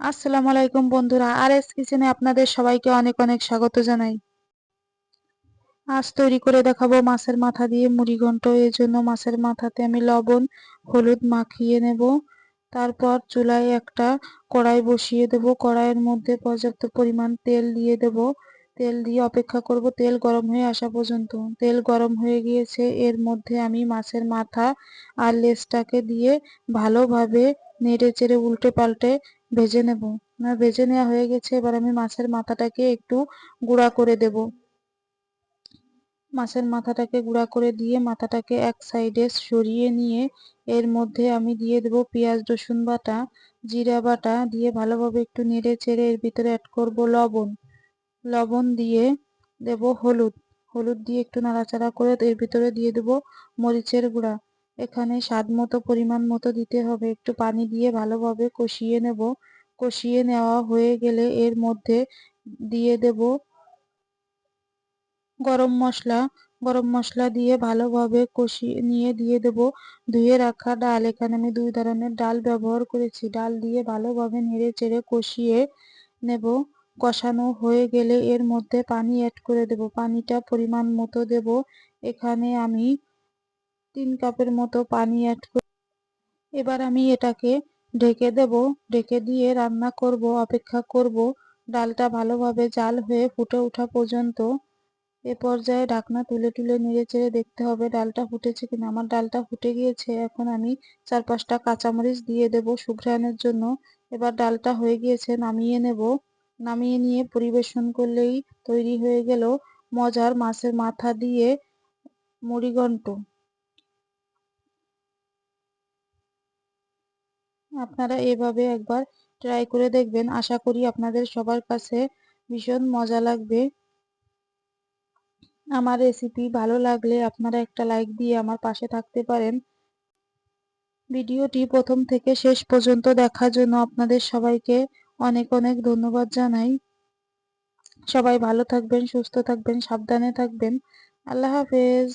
আসসালামু আলাইকুম বন্ধুরা আর এস কিচেনে আপনাদের সবাইকে অনেক অনেক স্বাগত জানাই। আজ তৈরি করে দেখাবো মাছের মাথা দিয়ে মুড়ি ঘন্ট। এর জন্য মাছের মাথাতে আমি লবণ, হলুদ মাখিয়ে নেব। তারপর চুলায় একটা কড়াই বসিয়ে দেব। কড়াইয়ের মধ্যে পর্যাপ্ত পরিমাণ তেল দিয়ে দেব। তেল দিয়ে অপেক্ষা করব। তেল গরম হয়ে আসা পর্যন্ত। তেল গরম হয়ে গিয়েছে। এর মধ্যে আমি মাছের মাথা আর লেজটাকে দিয়ে ভালোভাবে নেড়ে চেড়ে উল্টে পাল্টে ভেজে নেব। না, ভেজে নেওয়া হয়ে গেছে, এবার আমি মাছের মাথাটাকে একটু গুঁড়া করে দেব। মাছের মাথাটাকে গুঁড়া করে দিয়ে মাথাটাকে এক সাইডে সরিয়ে নিয়ে এর মধ্যে আমি দিয়ে দেব পেঁয়াজ, রসুন বাটা, জিরা বাটা, দিয়ে ভালোভাবে একটু নেড়ে চেড়ে এর ভিতরে অ্যাড করব লবণ। লবণ দিয়ে দেব হলুদ। হলুদ দিয়ে একটু নাড়াচাড়া করে এর ভিতরে দিয়ে দেব মরিচের গুঁড়া। এখানে স্বাদ মতো, পরিমাণ মতো দিতে হবে। একটু পানি দিয়ে ভালোভাবে কষিয়ে নেব। কষিয়ে নেওয়া হয়ে গেলে এর মধ্যে দিয়ে দেব গরম মশলা। গরম মশলা দিয়ে ভালোভাবে কষিয়ে নিয়ে দিয়ে দেব। ধুয়ে রাখা ডাল। এখানে আমি দুই ধরনের ডাল ব্যবহার করেছি। ডাল দিয়ে ভালোভাবে নেড়ে চেড়ে কষিয়ে নেব। কষানো হয়ে গেলে এর মধ্যে পানি অ্যাড করে দেব। পানিটা পরিমাণ মতো দেব। এখানে আমি তিন কাপের মতো পানি অ্যাড করে এবার আমি এটাকে ঢেকে দেব, ঢেকে দিয়ে রান্না করব, অপেক্ষা করব। ডালটা ভালোভাবে জাল হয়ে ফুটে ওঠা পর্যন্ত এ পর্যায়ে ঢাকনা তুলে তুলে নেড়ে চেড়ে দেখতে হবে ডালটা ফুটেছে কিনা। আমার ডালটা ফুটে গিয়েছে, এখন আমি চার পাঁচটা কাঁচামরিচ দিয়ে দেব শুভ্রায়নের জন্য। এবার ডালটা হয়ে গিয়েছে, নামিয়ে নেব। নামিয়ে নিয়ে পরিবেশন করলেই তৈরি হয়ে গেল মজার মাছের মাথা দিয়ে মুড়িঘণ্ট। আপনারা এভাবে একবার ট্রাই করে দেখবেন। আশা করি আপনাদের সবার কাছে ভীষণ মজা লাগবে। আমার রেসিপি ভালো লাগলে আপনারা একটা লাইক দিয়ে আমার পাশে থাকতে পারেন। ভিডিওটি প্রথম থেকে শেষ পর্যন্ত দেখার জন্য আপনাদের সবাইকে অনেক অনেক ধন্যবাদ জানাই। সবাই ভালো থাকবেন, সুস্থ থাকবেন, সাবধানে থাকবেন। আল্লাহ হাফেজ।